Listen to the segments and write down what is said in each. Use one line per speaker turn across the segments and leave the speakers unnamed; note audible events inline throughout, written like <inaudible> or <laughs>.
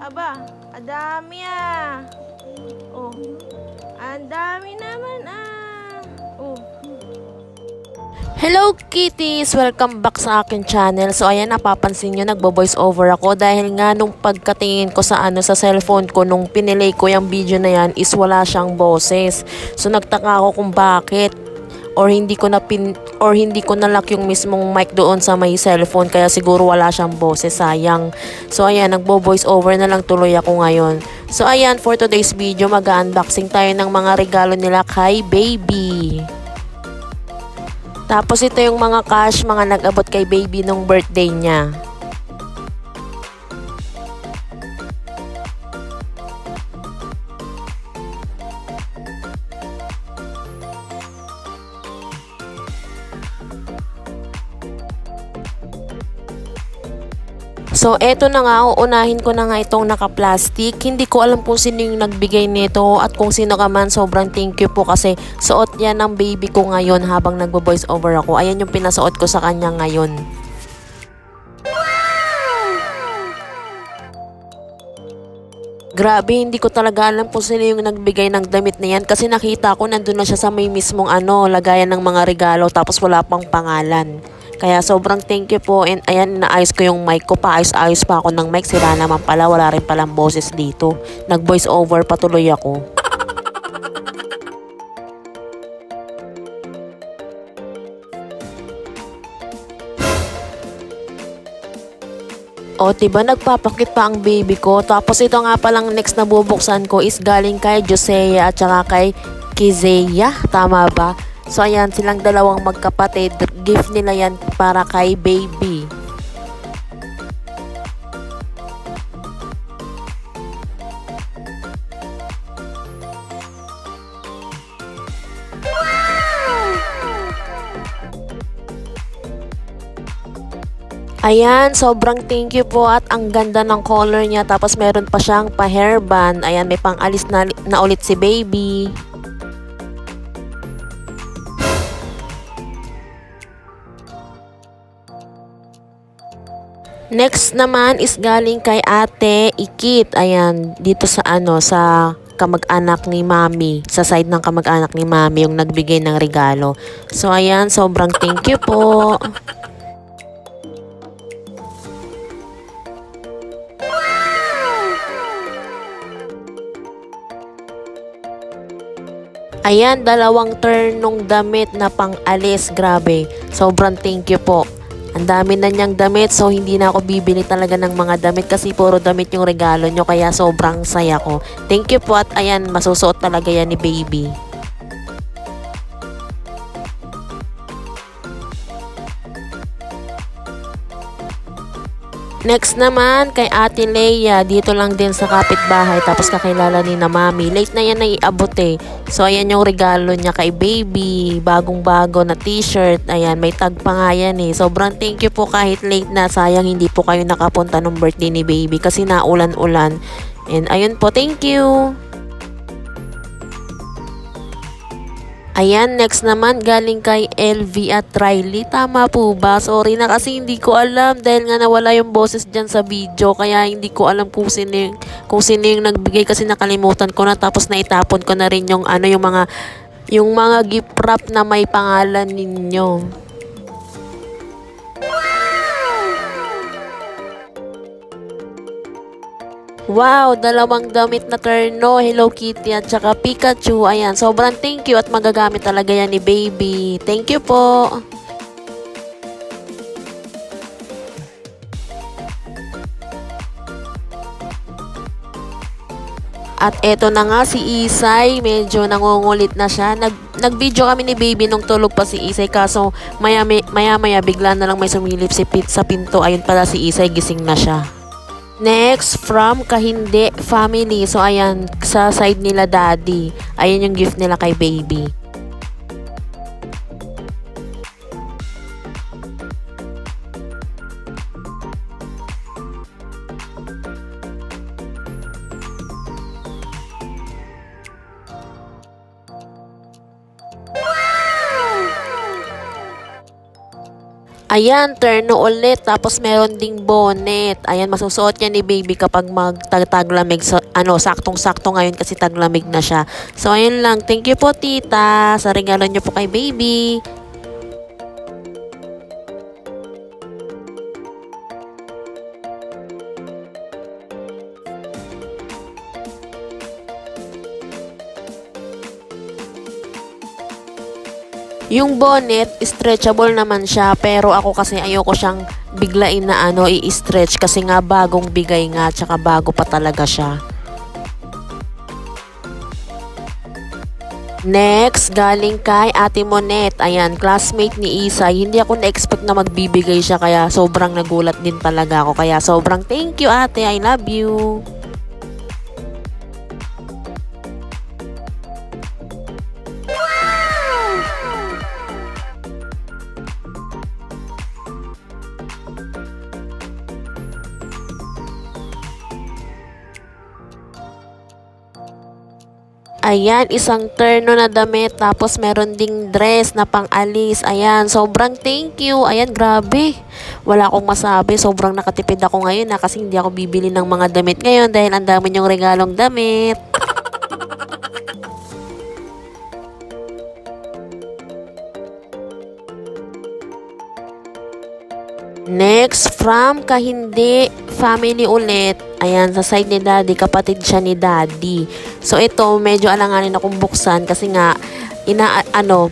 Aba, adami ah. Oh, ang dami naman ah. Oh.
Hello kitties! Welcome back sa akin channel. So ayan, napapansin nyo, nagbo-voice over ako dahil nga nung pagkatingin ko sa ano sa cellphone ko nung pinilay ko yung video na yan is wala siyang boses. So nagtaka ako kung bakit or hindi ko na pin or hindi ko nalock yung mismong mic doon sa may cellphone kaya siguro wala siyang boses sayang. So ayan nagbo-voice over na lang tuloy ako ngayon. So ayan for today's video mag-unboxing tayo ng mga regalo nila kay baby. Tapos ito yung mga cash, mga nag-abot kay baby nung birthday niya. So, eto na nga, uunahin ko na nga itong naka-plastic. Hindi ko alam kung sino yung nagbigay nito at kung sino ka man, sobrang thank you po kasi suot yan ng baby ko ngayon habang nagbo-voice over ako. Ayan yung pinasuot ko sa kanya ngayon. Grabe, hindi ko talaga alam kung sino yung nagbigay ng damit na yan kasi nakita ko nandun na siya sa may mismong ano, lagayan ng mga regalo tapos wala pang pangalan. Kaya sobrang thank you po and ayan, naayos ko yung mic ko, paayos-ayos pa ako ng mic, sira naman pala, wala rin palang boses dito. Nag-voice over patuloy ako. O, diba nagpapakit pa ang baby ko. Tapos ito nga palang next na bubuksan ko is galing kay Josea at saka kay Kizeya. Tama ba? So, ayan, silang dalawang magkapatid. Gift nila yan para kay baby. Ayan, sobrang thank you po at ang ganda ng color niya. Tapos meron pa siyang pa hairband. Ayan, may pang alis na, na ulit si baby. Next naman is galing kay Ate Ikit. Ayan, dito sa ano, sa kamag-anak ni Mami. Sa side ng kamag-anak ni Mami yung nagbigay ng regalo. So ayan, sobrang thank you po. Ayan, dalawang turn nung damit na pang-alis. Grabe. Sobrang thank you po. Ang dami na niyang damit so hindi na ako bibili talaga ng mga damit kasi puro damit yung regalo nyo kaya sobrang saya ko. Thank you po at ayan, masusuot talaga yan ni baby. Next naman kay Ate Leia, dito lang din sa kapitbahay tapos kakilala ni na mami. Late na yan na iabot eh. So ayan yung regalo niya kay baby, bagong bago na t-shirt. Ayan, may tag pa nga yan eh. Sobrang thank you po kahit late na. Sayang hindi po kayo nakapunta nung birthday ni baby kasi naulan-ulan. And ayun po, thank you. Ayan, next naman galing kay LV at Riley. Tama po ba? Sorry na kasi hindi ko alam dahil nga nawala yung boses dyan sa video. Kaya hindi ko alam kung sino yung, kung sino yung nagbigay kasi nakalimutan ko na. Tapos naitapon ko na rin yung ano yung mga yung mga gift wrap na may pangalan ninyo. Wow, dalawang damit na terno, Hello Kitty at saka Pikachu. Ayan, sobrang thank you at magagamit talaga yan ni baby. Thank you po. At eto na nga si Isay, medyo nangungulit na siya. Nag, nag-video kami ni baby nung tulog pa si Isay kaso maya maya, maya bigla na lang may sumilip si Pete sa pinto. Ayun pala si Isay, gising na siya. Next, from Kahinde Family. So, ayan, sa side nila daddy. Ayan yung gift nila kay baby. Ayan, terno ulit. Tapos meron ding bonnet. Ayan, masusuot yan ni baby kapag magtaglamig. So, ano, saktong-sakto ngayon kasi taglamig na siya. So, ayun lang. Thank you po, tita, sa regalo niyo po kay baby. Yung bonnet, stretchable naman siya. Pero ako kasi ayoko siyang biglain na ano, i-stretch. Kasi nga bagong bigay nga, tsaka bago pa talaga siya. Next, galing kay Ate Monet. Ayan, classmate ni Isay. Hindi ako na-expect na magbibigay siya kaya sobrang nagulat din talaga ako. Kaya sobrang thank you ate, I love you. Ayan, isang terno na damit. Tapos meron ding dress na pang-alis. Ayan, sobrang thank you. Ayan, grabe. Wala akong masabi. Sobrang nakatipid ako ngayon na kasi hindi ako bibili ng mga damit ngayon dahil ang dami niyong regalong damit. Next, from Kahindi family ulit. Ayan, sa side ni daddy, kapatid siya ni daddy. So, ito, medyo alanganin akong buksan kasi nga, ina, ano,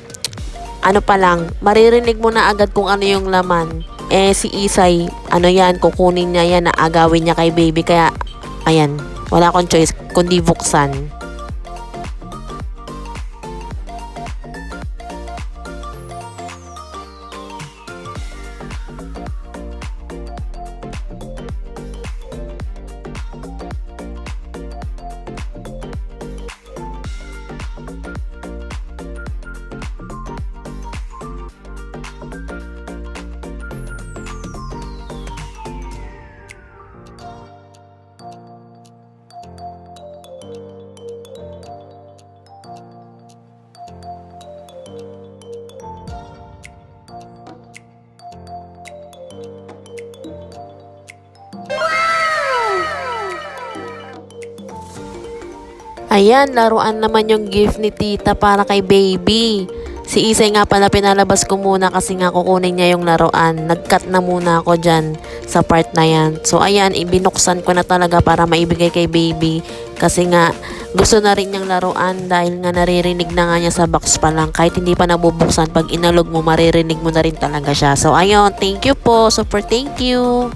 ano pa lang, maririnig mo na agad kung ano yung laman. Eh, si Isay, ano yan, kukunin niya yan na agawin niya kay baby. Kaya, ayan, wala akong choice kundi buksan. Ayan, laruan naman yung gift ni tita para kay baby. Si Isay nga pala pinalabas ko muna kasi nga kukunin niya yung laruan. Nag-cut na muna ako dyan sa part na yan. So ayan, ibinuksan ko na talaga para maibigay kay baby. Kasi nga gusto na rin niyang laruan dahil nga naririnig na nga niya sa box pa lang. Kahit hindi pa nabubuksan, pag inalog mo, maririnig mo na rin talaga siya. So ayun, thank you po. Super thank you.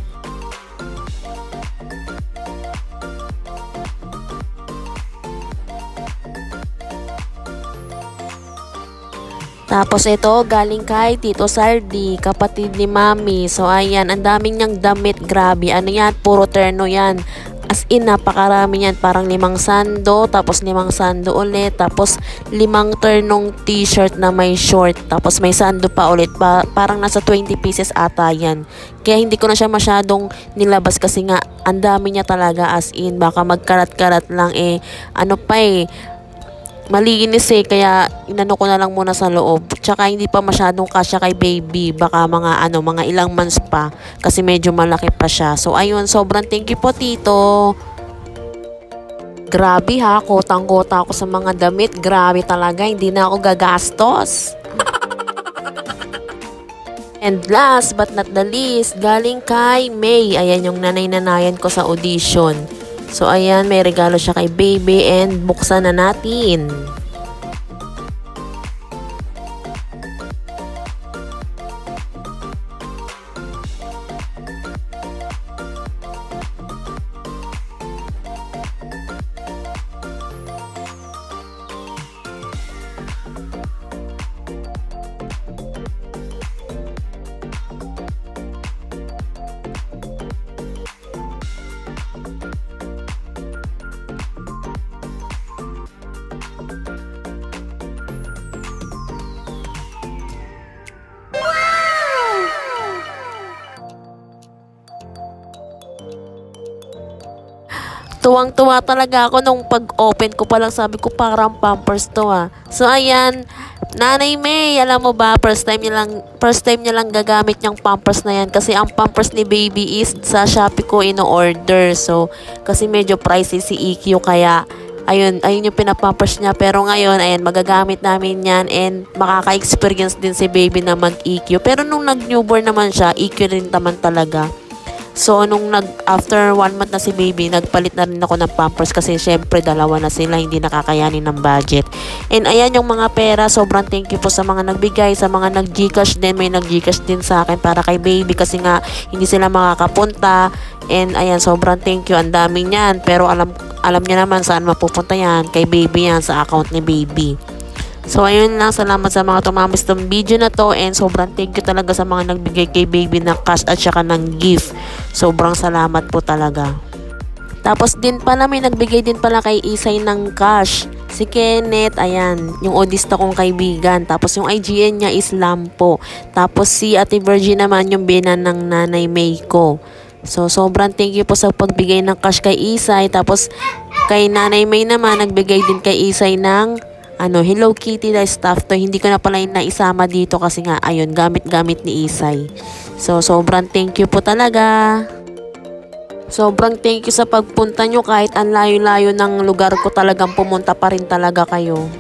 Tapos ito, galing kay Tito Sardi, kapatid ni Mami. So ayan, ang daming niyang damit, grabe. Ano yan, puro terno yan. As in, napakarami yan. Parang limang sando, tapos limang sando ulit, tapos limang ternong t-shirt na may short, tapos may sando pa ulit. Pa- parang nasa 20 pieces ata yan. Kaya hindi ko na siya masyadong nilabas kasi nga, ang dami niya talaga as in. Baka magkarat-karat lang eh. Ano pa eh, malinis eh, kaya inano ko na lang muna sa loob. Tsaka hindi pa masyadong kasya kay baby, baka mga ano, mga ilang months pa kasi medyo malaki pa siya. So ayun, sobrang thank you po tito. Grabe ha, kotang-kota ako sa mga damit. Grabe talaga, hindi na ako gagastos. <laughs> And last but not the least, galing kay May. Ayan yung nanay-nanayan ko sa audition. So ayan, may regalo siya kay baby and buksan na natin. Tuwang-tuwa talaga ako nung pag-open ko pa lang sabi ko parang pampers to ah. So ayan, Nanay May, alam mo ba, first time niya lang, first time niya lang gagamit yung pampers na yan kasi ang pampers ni baby is sa Shopee ko ino-order. So, kasi medyo pricey si EQ kaya ayun, ayun yung pinapampers niya. Pero ngayon, ayan, magagamit namin yan and makaka-experience din si baby na mag-EQ. Pero nung nag-newborn naman siya, EQ rin naman talaga. So, nung nag, after one month na si baby, nagpalit na rin ako ng pampers kasi syempre dalawa na sila, hindi nakakayanin ng budget. And ayan yung mga pera, sobrang thank you po sa mga nagbigay, sa mga nag-gcash din, may nag-gcash din sa akin para kay baby kasi nga hindi sila makakapunta. And ayan, sobrang thank you, ang dami niyan. Pero alam, alam niya naman saan mapupunta yan, kay baby yan, sa account ni baby. So, ayun lang. Salamat sa mga tumamis ng video na to. And sobrang thank you talaga sa mga nagbigay kay baby ng cash at saka ng gift. Sobrang salamat po talaga. Tapos din pala may nagbigay din pala kay Isay ng cash. Si Kenneth, ayan, yung audista kong kaibigan. Tapos yung IGN niya is Lampo. Tapos si Ate Virgie naman yung binan ng nanay May ko. So, sobrang thank you po sa pagbigay ng cash kay Isay. Tapos, kay Nanay May naman, nagbigay din kay Isay ng ano, Hello Kitty na stuff to. Hindi ko na pala naisama dito kasi nga, ayun, gamit-gamit ni Isay. So, sobrang thank you po talaga. Sobrang thank you sa pagpunta nyo kahit ang layo-layo ng lugar ko talagang pumunta pa rin talaga kayo.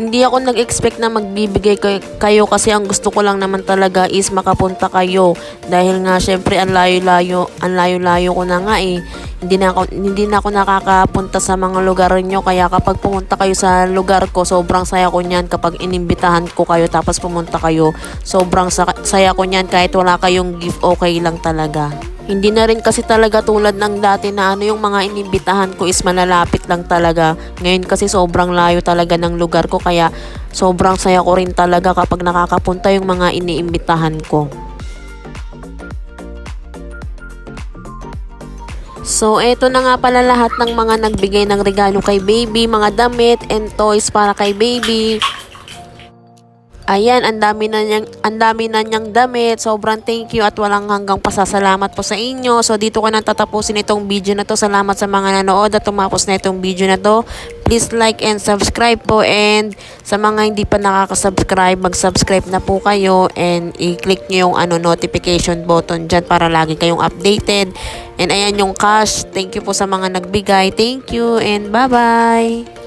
Hindi ako nag-expect na magbibigay kay- kayo kasi ang gusto ko lang naman talaga is makapunta kayo. Dahil nga syempre ang layo-layo, ang layo-layo ko na nga eh. Hindi na ako, hindi na ako nakakapunta sa mga lugar nyo. Kaya kapag pumunta kayo sa lugar ko, sobrang saya ko niyan kapag inimbitahan ko kayo tapos pumunta kayo. Sobrang sa- saya ko niyan kahit wala kayong gift, okay lang talaga. Hindi na rin kasi talaga tulad ng dati na ano yung mga inimbitahan ko is malalapit lang talaga. Ngayon kasi sobrang layo talaga ng lugar ko kaya sobrang saya ko rin talaga kapag nakakapunta yung mga iniimbitahan ko. So, eto na nga pala lahat ng mga nagbigay ng regalo kay baby, mga damit and toys para kay baby. Ayan, ang dami na niyang, ang dami na niyang damit. Sobrang thank you at walang hanggang pasasalamat po sa inyo. So, dito ko nang tatapusin itong video na to. Salamat sa mga nanood at tumapos na itong video na to. Please like and subscribe po. And sa mga hindi pa nakaka-subscribe, mag-subscribe na po kayo. And i-click niyo yung ano, notification button dyan para lagi kayong updated. And ayan yung cash. Thank you po sa mga nagbigay. Thank you and bye-bye.